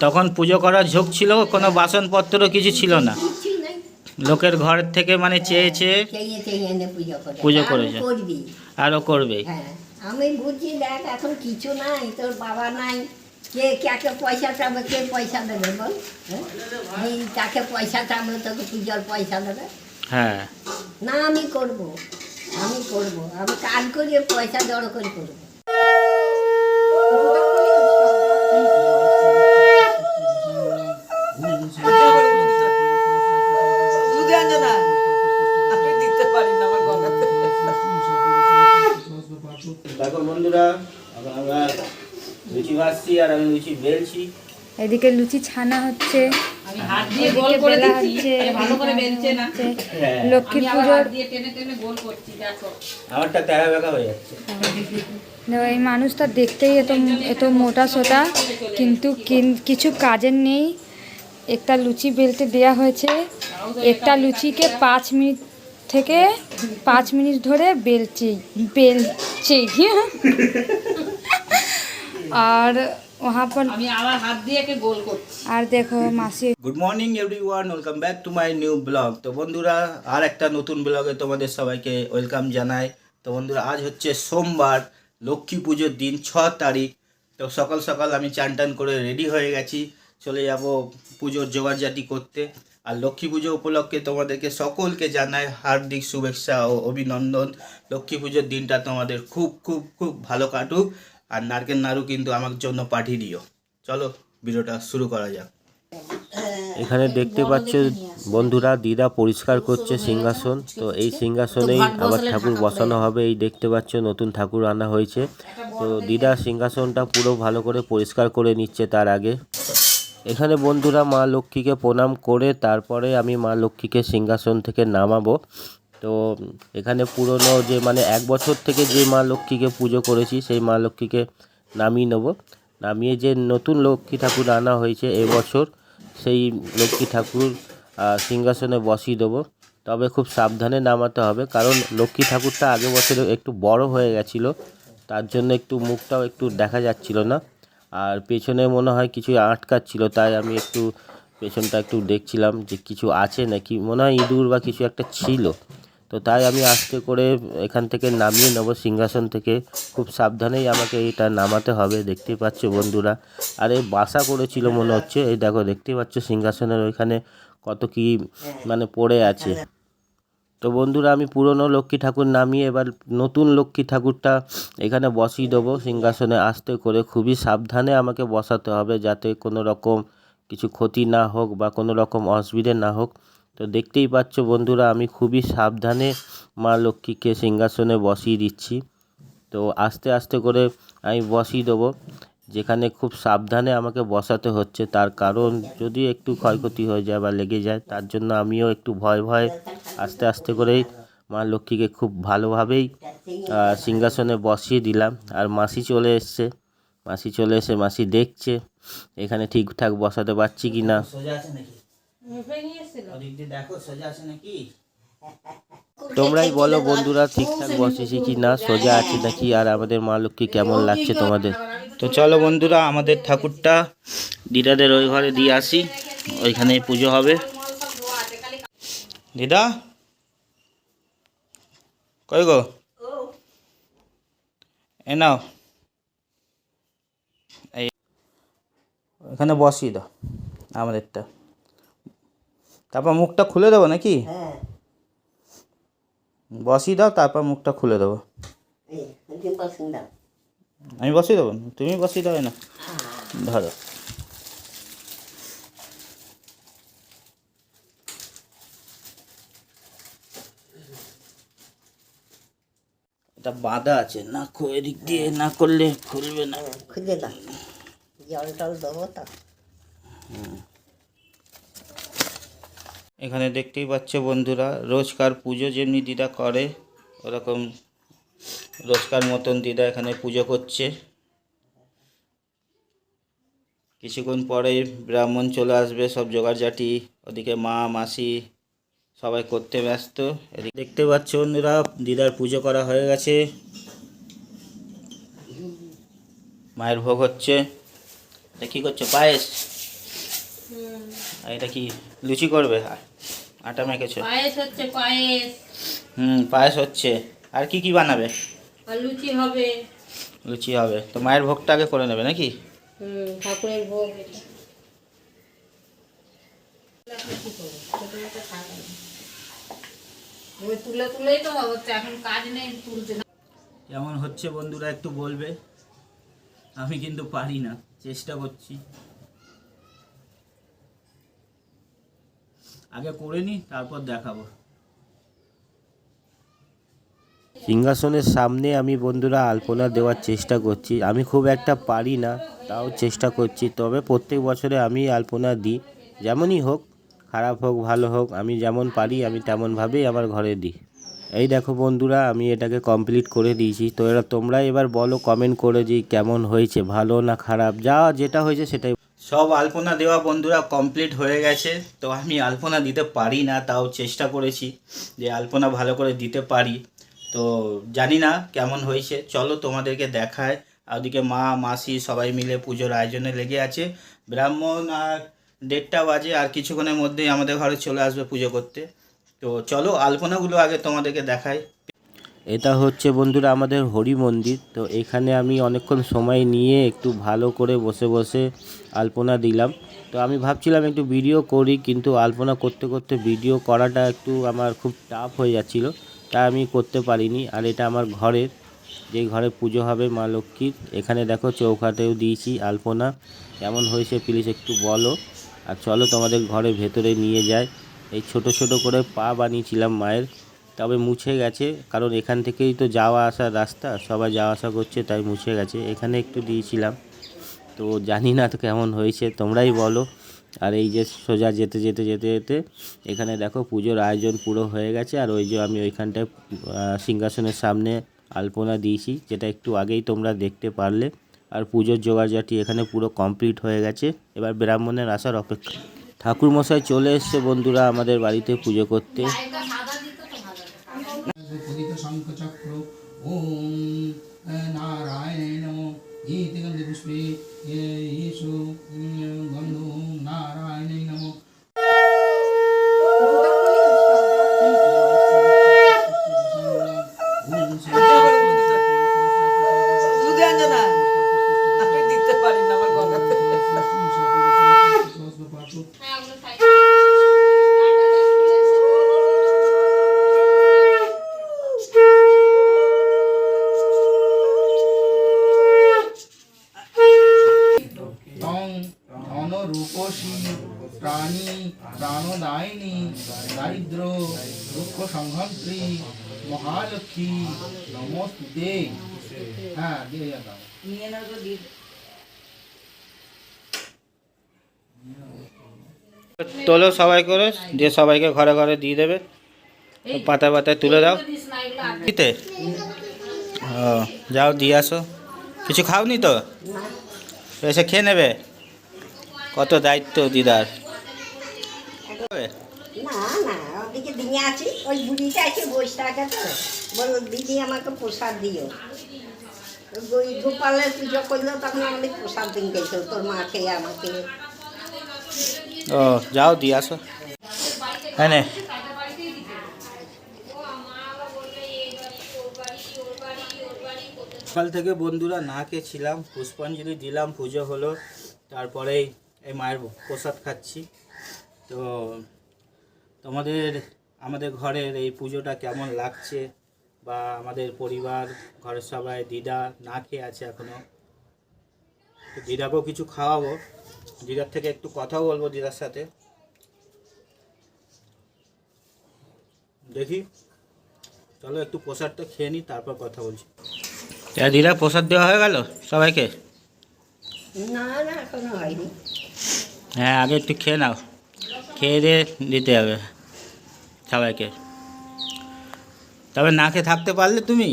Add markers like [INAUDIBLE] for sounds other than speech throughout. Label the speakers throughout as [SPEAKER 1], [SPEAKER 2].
[SPEAKER 1] তখন পুজো করার ঝোঁক ছিল কোনো বাসনপত্র কিছু ছিল না। লোকের ঘর থেকে মানে চেয়ে চেয়ে
[SPEAKER 2] পুজো
[SPEAKER 1] করেছে।
[SPEAKER 2] করবি।
[SPEAKER 1] আরও করবে।
[SPEAKER 2] হ্যাঁ আমি বুঝছি দেখ এখন কিছু নাই তোর বাবা নাই। কে কাকে পয়সা চাবে কে পয়সা দেবে বল হ্যাঁ? এই কাকে পয়সা চাবে তোকে পুজোর পয়সা দেবে।
[SPEAKER 1] হ্যাঁ।
[SPEAKER 2] না আমি করব আমি করব। আমি কাজ করিয়ে পয়সা জড়ো করে করব।
[SPEAKER 1] বেলছি।
[SPEAKER 3] এদিকে লুচি ছানা হচ্ছে
[SPEAKER 4] আমি হাত দিয়ে গোল
[SPEAKER 3] এদিকে
[SPEAKER 4] করে
[SPEAKER 3] হচ্ছে,
[SPEAKER 4] আরে ভালো করে
[SPEAKER 3] এদিকে
[SPEAKER 4] বেলছে না।
[SPEAKER 3] হচ্ছে।
[SPEAKER 1] হ্যাঁ।
[SPEAKER 3] লক্ষ্মী পুজোর
[SPEAKER 4] হাত দিয়ে টেনে টেনে গোল করছি দেখো।
[SPEAKER 1] আমারটা তেরা বেঁকা হয়ে যাচ্ছে।
[SPEAKER 3] এই মানুষটা দেখতেই এত এত মোটা সোটা কিন্তু কিন- কিছু কাজের নেই। একটা লুচি বেলতে দেয়া হয়েছে একটা লুচিকে পাঁচ মিনিট থেকে পাঁচ মিনিট ধরে বেলছি বেলছি আর আর দেখো মাসি
[SPEAKER 1] good morning everyone welcome back to my new blog তো বন্ধুরা আর একটা নতুন ব্লগে তোমাদের সবাইকে ওয়েলকাম জানাই তো বন্ধুরা আজ হচ্ছে সোমবার লক্ষ্মী পুজোর দিন ছ তারিখ তো সকাল সকাল আমি চান টান করে রেডি হয়ে গেছি চলে যাব পুজোর জোগাড়জাটি করতে আর লক্ষ্মী পুজো উপলক্ষে তোমাদেরকে সকলকে জানাই হার্দিক শুভেচ্ছা ও অভিনন্দন লক্ষ্মী পুজোর দিনটা তোমাদের খুব খুব খুব ভালো কাটুক আর নারকেল নাড়ু কিন্তু আমার জন্য পাঠিয়ে দিও। চলো ভিডিওটা শুরু করা যাক।
[SPEAKER 5] এখানে দেখতে পাচ্ছ বন্ধুরা দিদা পরিষ্কার করছে সিংহাসন। তো এই সিংহাসনেই আবার ঠাকুর বসানো হবে। এই দেখতে পাচ্ছ নতুন ঠাকুর আনা হয়েছে। তো দিদা সিংহাসনটা পুরো ভালো করে পরিষ্কার করে নিচ্ছে তার আগে। এখানে বন্ধুরা মা লক্ষ্মীকে প্রণাম করে তারপরে আমি মা লক্ষ্মীকে সিংহাসন থেকে নামাবো। তো এখানে পুরনো যে মানে এক বছর থেকে যে মা লক্ষ্মীকে পুজো করেছি, সেই মা লক্ষ্মীকে নামিয়ে নেব। নামিয়ে যে নতুন লক্ষ্মী ঠাকুর আনা হয়েছে এবছর সেই লক্ষ্মী ঠাকুর সিংহাসনে বসিয়ে দেবো। তবে খুব সাবধানে নামাতে হবে, কারণ লক্ষ্মী ঠাকুরটা আগের বছরে একটু বড় হয়ে গেছিল, তার জন্য একটু মুখটাও একটু দেখা যাচ্ছিল না। আর পেছনে মনে হয় কিছু আটকাচ্ছিল, তাই আমি একটু পেছনটা একটু দেখছিলাম যে কিছু আছে নাকি, মনে হয় ইঁদুর বা কিছু একটা ছিল। তো তাই আমি আস্তে করে এখান থেকে নামিয়ে নেব সিংহাসন থেকে। খুব সাবধানেই আমাকে এটা নামাতে হবে, দেখতেই পাচ্ছ বন্ধুরা। আর এই বাসা করেছিল মনে হচ্ছে, এই দেখো, দেখতেই পাচ্ছ সিংহাসনের ওইখানে কত কি মানে পড়ে আছে। তো বন্ধুরা, আমি পুরনো লক্ষ্মী ঠাকুর নামিয়ে এবার নতুন লক্ষ্মী ঠাকুরটা এখানে বসিয়ে দেবো সিংহাসনে। আস্তে করে খুবই সাবধানে আমাকে বসাতে হবে যাতে কোনো রকম কিছু ক্ষতি না হোক বা কোনো রকম অসুবিধে না হোক। তো দেখতেই পাচ্ছ বন্ধুরা, আমি খুবই সাবধানে মা লক্ষ্মীকে সিংহাসনে বসিয়ে দিচ্ছি। তো আস্তে আস্তে করে আমি বসিয়ে দেবো। যেখানে খুব সাবধানে আমাকে বসাতে হচ্ছে, তার কারণ যদি একটু ক্ষয়ক্ষতি হয়ে যায় বা লেগে যায়, তার জন্য আমিও একটু ভয় ভয় আস্তে আস্তে করেই মা লক্ষ্মীকে খুব ভালোভাবেই সিংহাসনে বসিয়ে দিলাম। আর মাসি চলে এসছে। মাসি চলে এসে মাসি দেখছে, এখানে ঠিকঠাক বসাতে পারছি কি না
[SPEAKER 1] দেখো সোজা আছে নাকি?
[SPEAKER 5] তোমরাই বলো বন্ধুরা ঠিকঠাক বসেছি কি না সোজা আছে নাকি আর আমাদের মা লক্ষ্মী কেমন লাগছে তোমাদের?
[SPEAKER 1] তো চলো বন্ধুরা আমাদের ঠাকুরটা দিদাদের ওই ঘরে দিয়ে আসি ওইখানে পুজো হবে। দিদা? কই গো? এ নাও। এই এখানে বসিয়ে দাও আমাদেরটা। তারপর মুখটা খুলে দেবো নাকি?
[SPEAKER 2] হ্যাঁ।
[SPEAKER 1] বসিয়ে দাও তারপর মুখটা খুলে দেবো। আমি বসিয়ে দেবো? তুমি বসিয়ে দেবে না। ধরো। এটা বাঁধা আছে না এদিক দিয়ে না করলে খুলবে না।
[SPEAKER 2] খুঁজে দাও। জল টল দেবো তো।
[SPEAKER 1] এখানে দেখতেই পাচ্ছ বন্ধুরা, রোজকার পুজো যেমনি দিদা করে, ওরকম রোজকার মতন দিদা এখানে পুজো করছে। কিছুক্ষণ পরে ব্রাহ্মণ চলে আসবে, সব জোগাড়জাটি ওদিকে মা, মাসি সবাই করতে ব্যস্ত। দেখতে পাচ্ছ বন্ধুরা, দিদার পুজো করা হয়ে গেছে। মায়ের ভোগ হচ্ছে। কী করছ, পায়েস? আর এটা কি লুচি করবে? আটা মেখেছো?
[SPEAKER 6] পায়েস হচ্ছে পায়েস।
[SPEAKER 1] হুম পায়েস হচ্ছে। আর কি কি বানাবে?
[SPEAKER 6] আর লুচি হবে।
[SPEAKER 1] লুচি হবে। তো মায়ের ভোগটা আগে করে নেবে নাকি?
[SPEAKER 6] হুম ঠাকুরের ভোগ তুলে তুলেই তো হচ্ছে এখন কাজ নেই তুলতে না।
[SPEAKER 1] হচ্ছে বন্ধুরা একটু বলবে। আমি কিন্তু পারি না চেষ্টা করছি। আগে করে নি, তারপর দেখাবো।
[SPEAKER 5] সিংহাসনের সামনে আমি বন্ধুরা আলপনা দেওয়ার চেষ্টা করছি। আমি খুব একটা পারি না, তাও চেষ্টা করছি। তবে প্রত্যেক বছরে আমি আলপনা দিই। যেমনই হোক, খারাপ হোক, ভালো হোক, আমি যেমন পারি, আমি তেমনভাবেই আমার ঘরে দিই। এই দেখো বন্ধুরা, আমি এটাকে কমপ্লিট করে দিয়েছি। তো এরা তোমরা এবার বলো কমেন্ট করে যে কেমন হয়েছে, ভালো না খারাপ? যা যেটা হয়েছে সেটাই
[SPEAKER 1] সব আলপনা দেওয়া বন্ধুরা কমপ্লিট হয়ে গেছে। তো আমি আলপনা দিতে পারি না, তাও চেষ্টা করেছি যে আলপনা ভালো করে দিতে পারি। তো জানি না কেমন হয়েছে, চলো তোমাদেরকে দেখায়। ওদিকে মা, মাসি সবাই মিলে পুজোর আয়োজনে লেগে আছে। ব্রাহ্মণ আর দেড়টা বাজে, আর কিছুক্ষণের মধ্যেই আমাদের ঘরে চলে আসবে পুজো করতে। তো চলো আলপনাগুলো আগে তোমাদেরকে দেখাই।
[SPEAKER 5] এটা হচ্ছে বন্ধুরা আমাদের হরি মন্দির। তো এখানে আমি অনেকক্ষণ সময় নিয়ে একটু ভালো করে বসে বসে আলপনা দিলাম। তো আমি ভাবছিলাম একটু ভিডিও করি, কিন্তু আলপনা করতে করতে ভিডিও করাটা একটু আমার খুব টাফ হয়ে যাচ্ছিল। তা আমি করতে পারিনি। আর এটা আমার ঘরের, যে ঘরে পুজো হবে মা লক্ষ্মীর। এখানে দেখো চৌকাতেও দিয়েছি আলপনা। কেমন হয়েছে প্লিজ একটু বলো। আর চলো তোমাদের ঘরে ভেতরে নিয়ে যায় এই ছোট ছোট করে পা বানিয়েছিলাম মায়ের। তবে মুছে গেছে, কারণ এখান থেকেই তো যাওয়া আসার রাস্তা, সবাই যাওয়া আসা করছে তাই মুছে গেছে। এখানে একটু দিয়েছিলাম। তো জানি না তো কেমন হয়েছে, তোমরাই বলো। আর এই যে সোজা যেতে যেতে যেতে যেতে, এখানে দেখো পুজোর আয়োজন পুরো হয়ে গেছে। আর ওই যে আমি ওইখানটায় সিংহাসনের সামনে আলপনা দিয়েছি, যেটা একটু আগেই তোমরা দেখতে পারলে। আর পুজোর জোগাড়জাটি এখানে পুরো কমপ্লিট হয়ে গেছে। এবার ব্রাহ্মণের আসার অপেক্ষা। ঠাকুর মশাই চলে এসছে বন্ধুরা আমাদের বাড়িতে পুজো করতে।
[SPEAKER 4] शङ्खचक्रो ॐ
[SPEAKER 7] नारायणो गीतगन्धपुष्पे येषु गन्धो দারিদ্র দুঃখ সংহন্ত্রী মহালক্ষ্মী নমস্তুতে হ্যাঁ দিয়ে যাও
[SPEAKER 4] নিয়ে না তো দিয়ে
[SPEAKER 1] তোলো সবাই করে দিয়ে সবাইকে ঘরে ঘরে দিয়ে দেবে। পাতা পাতায় তুলে দাও। দিতে ও যাও দিয়ে আসো। কিছু খাওনি তো? এসে খেয়ে নেবে? কত দায়িত্ব দিদার।
[SPEAKER 2] না না ওদিকে দিয়ে আছি ওই বুড়িটা এসে বসে থাকে তো। বলো দিদি আমাকে প্রসাদ দিও। ওই গোপালের পুজো করল তখন আমাদের প্রসাদ দিন গেছিল তোর মাকে আমাকে।
[SPEAKER 1] ও যাও দিয়ে আসো। হ্যাঁ নে। সকাল থেকে বন্ধুরা না খেয়েছিলাম পুষ্পাঞ্জলি দিলাম পুজো হলো। তারপরেই এই মায়ের প্রসাদ খাচ্ছি। তো তোমাদের আমাদের ঘরের এই পুজোটা কেমন লাগছে? বা আমাদের পরিবার ঘরের সবাই দিদা না খেয়ে আছে এখনও? তো দিদাকেও কিছু খাওয়াবো। দিদার থেকে একটু কথাও বলব দিদার সাথে। দেখি। চলো একটু প্রসাদটা খেয়ে নিই তারপর কথা বলছি। দিদা প্রসাদ দেওয়া হয়ে গেল সবাইকে?
[SPEAKER 2] না না এখনও হয়নি।
[SPEAKER 1] হ্যাঁ আগে একটু খেয়ে নাও। খেয়ে দিয়ে দিতে হবে। সবাইকে তবে না খেয়ে থাকতে পারলে তুমি?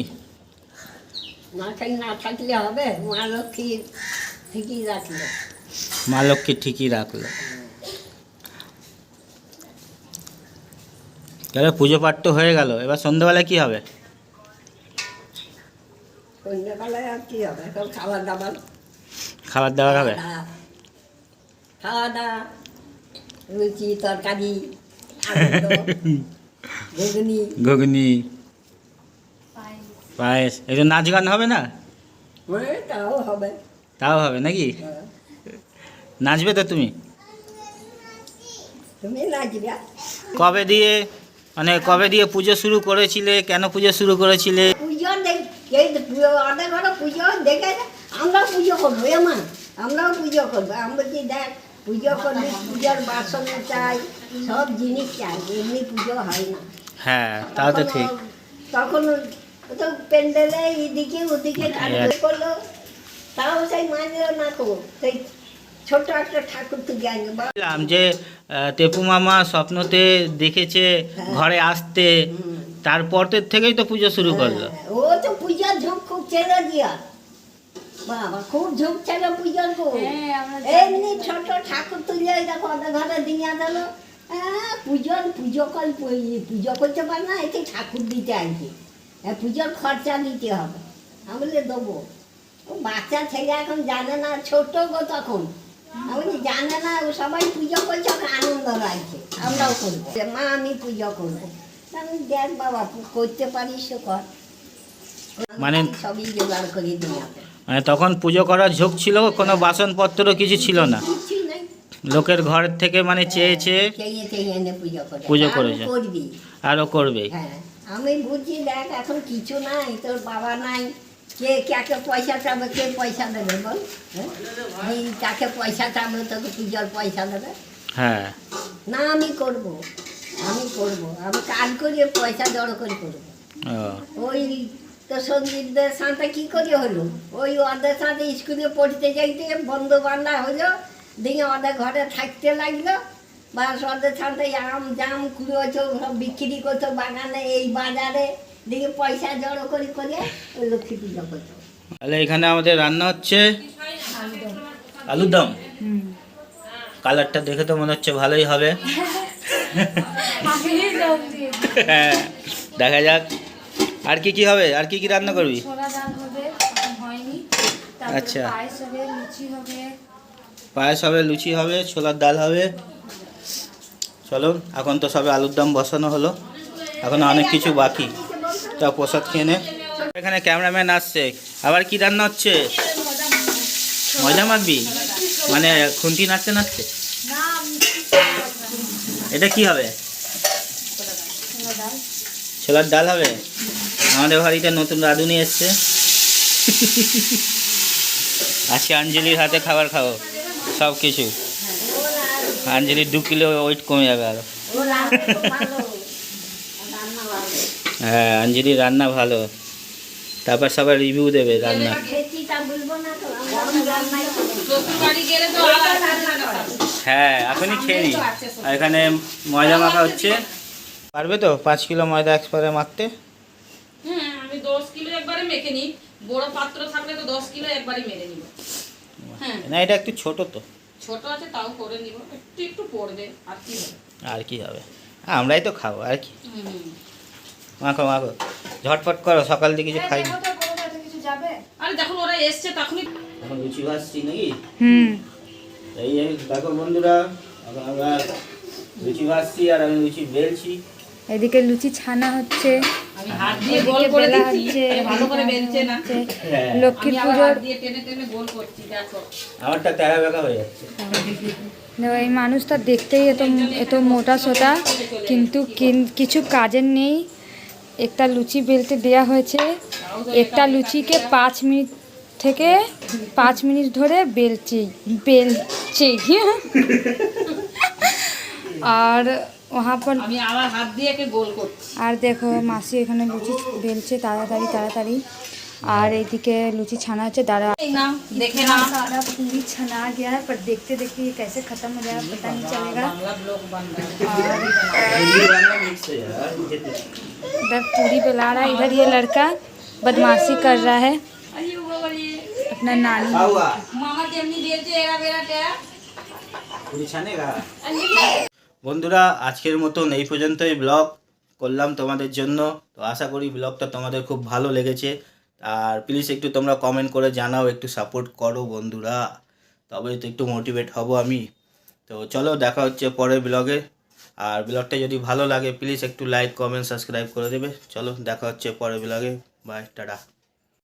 [SPEAKER 2] না খাই না থাকলে হবে মা লক্ষ্মী ঠিকই রাখল।
[SPEAKER 1] মা লক্ষ্মী ঠিকই রাখল। তাহলে পুজো পাঠ তো হয়ে গেল এবার সন্ধ্যেবেলায় কি হবে?
[SPEAKER 2] সন্ধ্যাবেলায় আর কি হবে? খাবার দাবার
[SPEAKER 1] খাবার দাবার হবে?
[SPEAKER 2] খাওয়া দাওয়া লুচি তরকারি। [LAUGHS] ঘুগনি।
[SPEAKER 1] পায়েস। একটু নাচ গান হবে না?
[SPEAKER 2] তাও হবে।
[SPEAKER 1] তাও হবে নাকি?
[SPEAKER 2] হ্যাঁ।
[SPEAKER 1] নাচবে তো তুমি?
[SPEAKER 2] তুমি
[SPEAKER 1] কবে দিয়ে মানে কবে দিয়ে পুজো শুরু করেছিলে? কেন পুজো শুরু করেছিলে?
[SPEAKER 2] তো পুজো করব আমরাও পুজো করব। আমরা দেখ পুজো করবি পুজোর বাসন চাই সব জিনিস চাই এমনি পুজো হয় না।
[SPEAKER 1] হ্যাঁ তাও তো ঠিক।
[SPEAKER 2] তখন তো প্যান্ডেলে এদিকে ওদিকে কাজ করল। তাও সেই মানলো না তো সেই ছোট একটা ঠাকুর
[SPEAKER 1] বললাম যে তেপু মামা স্বপ্নতে দেখেছে ঘরে আসতে তারপর থেকেই তো পুজো শুরু করল।
[SPEAKER 2] হ্যাঁ, ও তো পূজার ঝোঁক খুব ছেড়ে দিয়া। বাবা খুব ঝোঁক ছিল পূজার খুব এমনি ছোট ঠাকুর তুলে দেখো ওদের ঘরে দিয়া দিল হ্যাঁ পুজোর পুজো কর পুজো করতে পারে না এতে ঠাকুর দিতে হ্যাঁ পুজোর খরচা দিতে হবে। আমি বলে দেবো। বাচ্চা ছেলে এখন জানে না ছোট গো তখন। আমি জানে না ও সবাই পুজো করছে ওকে আনন্দ লাগছে। আমরাও করব। মা আমি পুজো করব। আমি দেখ বাবা করতে পারিস কর।
[SPEAKER 1] মানে-
[SPEAKER 2] সবই জোগাড় করে দিয়ে
[SPEAKER 1] মানে তখন পুজো করার ঝোঁক ছিল কোনো বাসনপত্র কিছু ছিল না। লোকের ঘর থেকে মানে চেয়ে চেয়ে
[SPEAKER 2] পুজো করে
[SPEAKER 1] করেছে।
[SPEAKER 2] করবি।
[SPEAKER 1] আরও করবে।
[SPEAKER 2] হ্যাঁ আমি বুঝছি দেখ এখন কিছু নাই তোর বাবা নাই। কে কাকে পয়সা চাবে কে পয়সা দেবে বল হ্যাঁ? কাকে পয়সা চাবে তোকে পুজোর পয়সা দেবে।
[SPEAKER 1] হ্যাঁ।
[SPEAKER 2] না আমি করব আমি করব আমি কাজ করিয়ে পয়সা জড়ো করে করব। ওই তো সঞ্জিতদের সাথে কী করে হলো? ওই ওদের সাথে স্কুলে পড়তে যাইতে বন্ধু বান্ধব হলো দিয়ে ওদের ঘরে থাকতে লাগল। বাস ওদের সাথে আম জাম কুড়ো সব বিক্রি করতো বাগানে এই বাজারে। দিয়ে পয়সা জড়ো করে করে ওই লক্ষ্মী পুজো করতো।
[SPEAKER 1] তাহলে এখানে আমাদের রান্না হচ্ছে আলুর দম? কালারটা দেখে তো মনে হচ্ছে ভালোই হবে। [LAUGHS] হ্যাঁ দেখা যাক। আর কি কি হবে? আর কি কি রান্না করবি? আচ্ছা।
[SPEAKER 3] পায়েস হবে লুচি হবে।
[SPEAKER 1] পায়েস হবে লুচি হবে ছোলার ডাল হবে। চলো এখন তো সবে আলুর দম বসানো হলো। এখন অনেক কিছু বাকি। তা প্রসাদ খেয়ে নে। এখানে ক্যামেরাম্যান আসছে। আবার কি রান্না হচ্ছে? মজা মাখবি? মানে খুন্তি নাচতে নাচতে এটা কি হবে? ছোলার ডাল হবে? আমাদের বাড়িতে নতুন রাঁধুনি এসছে। আজকে আঞ্জলির হাতে খাবার খাব সব কিছু অঞ্জলির দু কিলো ওয়েট কমে যাবে
[SPEAKER 2] আরও।
[SPEAKER 1] হ্যাঁ অঞ্জলির রান্না ভালো। তারপর সবাই রিভিউ দেবে রান্না।
[SPEAKER 2] না।
[SPEAKER 1] হ্যাঁ এখনই খেয়ে আর এখানে ময়দা মাখা হচ্ছে। পারবে তো? পাঁচ কিলো ময়দা একবারে মাখতে
[SPEAKER 6] হ্যাঁ আমি দশ কিলো একবারে মেখে নিই বড় পাত্র থাকলে তো দশ কিলো একবারে মেরে নিব। হ্যাঁ।
[SPEAKER 1] না এটা একটু ছোট তো।
[SPEAKER 6] ছোট আছে তাও করে নিব একটু একটু পড়বে আর কি হবে?
[SPEAKER 1] আর কি হবে? আমরাই তো খাব আর কি। মাখো মাখো। ঝটপট করো সকাল থেকে কিছু খাই
[SPEAKER 3] কিছু যাবে?
[SPEAKER 6] আরে যখন ওরা এসছে তখনই
[SPEAKER 1] এখন লুচি ভাজছি নাকি?
[SPEAKER 3] হুম।
[SPEAKER 1] এই এই দেখো বন্ধুরা এখন আমরা লুচি ভাজছি আর আমি লুচি বেলছি।
[SPEAKER 3] এদিকে লুচি ছানা হচ্ছে।
[SPEAKER 6] আমি হাত দিয়ে গোল
[SPEAKER 3] এদিকে
[SPEAKER 6] করে
[SPEAKER 3] বেলা
[SPEAKER 6] দিচ্ছি
[SPEAKER 3] হচ্ছে
[SPEAKER 6] এ ভালো করে বেলছে না।
[SPEAKER 3] হচ্ছে।
[SPEAKER 1] হ্যাঁ।
[SPEAKER 3] লক্ষ্মী পুজোর
[SPEAKER 6] হাত দিয়ে টেনে টেনে গোল করছি দেখো।
[SPEAKER 1] আমারটা তেরা বেকা হয়ে যাচ্ছে।
[SPEAKER 3] এই মানুষটা দেখতেই এত এত মোটা সোটা কিন্তু কিন- কিছু কাজের নেই। একটা লুচি বেলতে দেয়া হয়েছে। একটা লুচিকে পাঁচ মিনিট থেকে পাঁচ মিনিট ধরে বেলছি বেলছি [LAUGHS] আর वहाँ पर
[SPEAKER 6] আমি আবার হাত দিয়ে একে গোল করছি
[SPEAKER 3] আর দেখো মাসি এখানে লুচি বেলছে তাড়াতাড়ি তাড়াতাড়ি আর এইদিকে লুচি ছানা হচ্ছে দাঁড়া
[SPEAKER 6] এই নাও দেখে নাও
[SPEAKER 3] सारा पूरी छना गया है पर देखते देखते ये कैसे खत्म हो जाएगा पता नहीं चलेगा
[SPEAKER 6] বাংলা ব্লগ বাংলা
[SPEAKER 1] মিক্স হয়ে যাবে আর যেতে
[SPEAKER 3] इधर पूरी बेला रहा है इधर ये लड़का बदमाशी कर रहा है
[SPEAKER 6] আরে ও বাবা রে
[SPEAKER 3] अपना नानी
[SPEAKER 1] খাওয়া বন্ধুরা, আজকের মতন এই পর্যন্তই ব্লগ করলাম তোমাদের জন্য। তো আশা করি ব্লগটা তোমাদের খুব ভালো লেগেছে। আর প্লিজ একটু তোমরা কমেন্ট করে জানাও, একটু সাপোর্ট করো বন্ধুরা। তবে তো একটু মোটিভেট হব আমি। তো চলো, দেখা হচ্ছে পরের ব্লগে আর ব্লগটা যদি ভালো লাগে প্লিজ একটু লাইক কমেন্ট সাবস্ক্রাইব করে দেবে। চলো, দেখা হচ্ছে পরের ব্লগে বাই টাটা।